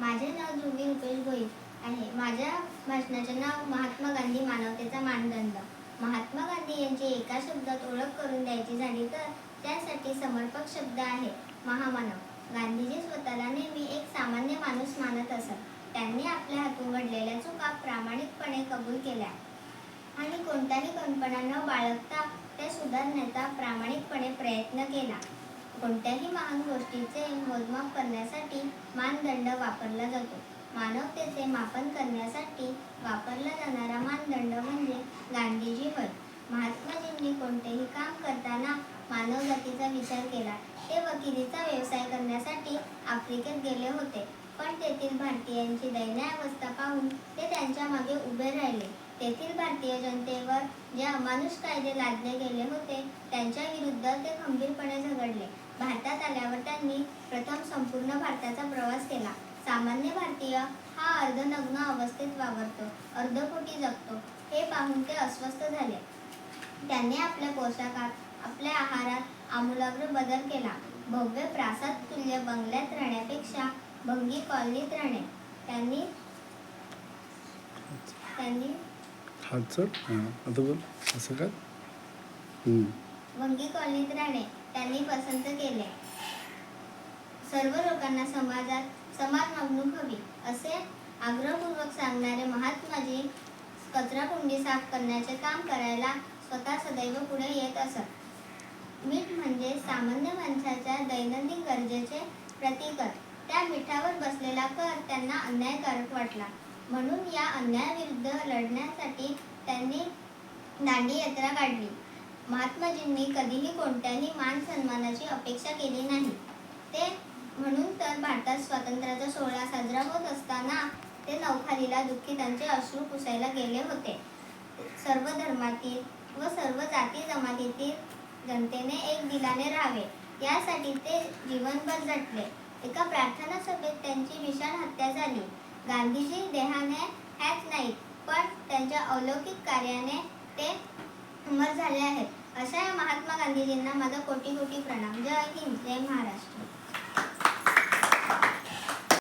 माझे नाव ध्रुवी रुपेश गोई आहे. माझ्या भाषणाचे नाव महात्मा गांधी मानवतेचा मानदंड. महात्मा गांधी यांची एका शब्दात ओळख करून द्यायची झाली तर त्यासाठी समर्पक शब्द आहे महामानव. गांधीजी स्वतःला नेहमी एक सामान्य माणूस मानत असत. त्यांनी आपल्या हातून घडलेल्या चुका प्रामाणिकपणे कबूल केल्या. आणि कोणताही कल्पना न बाळगता ते सुधारण्याचा प्रामाणिकपणे प्रयत्न केला. कोणत्याही महान गोष्टीचे मोजमाप करण्यासाठी मानदंड वापरला जातो. मानवतेचे मापन करण्यासाठी वापरला जाणारा मानदंड म्हणजे गांधीजी होय महात्माजींनी कोणतेही काम करताना मानवजातीचा विचार केला. ते वकिलीचा व्यवसाय करण्यासाठी आफ्रिकेत गेले होते. पण तेथील भारतीयांची दयनीय अवस्था पाहून ते त्यांच्या मागे उभे राहिले. तेथील भारतीय जनतेवर जे अमानुष कायदे लादले गेले होते त्यांच्या विरुद्ध ते खंबीरपणे झगडले भारतात आल्यावर त्यांनी प्रथम संपूर्ण भारताचा प्रवास केला सामान्य भारतीय हा अर्धनग्न अवस्थेत वावरतो. अर्धपोटी जगतो. हे पाहून ते अस्वस्थ झाले. त्यांनी आपल्या पोशाखात आपल्या आहारात आमूलाग्र बदल केला. भव्य प्रासाद तुल्य बंगल्यात राहण्यापेक्षा भंगी कॉलनीत राहणे. त्यांनी त्यांनी असं. वंगी कॉलनीत राहणे. त्यांनी पसंत केले. सर्व लोकांना समाजात समान वागणूक हवी. आग्रहपूर्वक सांगणारे महात्माजी कचराकुंडी साफ करण्याचे काम करायला स्वतः सदैव पुढे येत असत. मीठ म्हणजे सामान्य माणसाच्या दैनंदिन गरजेचे प्रतिकर त्या मिठावर बसलेला कर त्यांना अन्यायकारक वाटला. म्हणून या अन्यायाविरुद्ध लढण्यासाठी त्यांनी दांडी यात्रा काढली. महात्माजींनी कधीही कोणत्याही मान सन्मानाची अपेक्षा केली नाही. ते म्हणून तर भारतात स्वातंत्र्याचा सोहळा साजरा होत असताना ते नौखालीला दुःखितांचे अश्रू पुसायला गेले होते. सर्व धर्मातील व सर्व जाती जमातीतील जनतेने एक दिलाने राहावे. यासाठी ते जीवनभर झटले एका प्रार्थना सभेत त्यांची विशाल हत्या झाली. गांधीजी देहाने ह्याच नाहीत पण त्यांच्या अलौकिक कार्याने ते अमर झाले आहेत. अशा या महात्मा गांधीजींना माझा कोटी कोटी प्रणाम. जय हिंद जय महाराष्ट्र.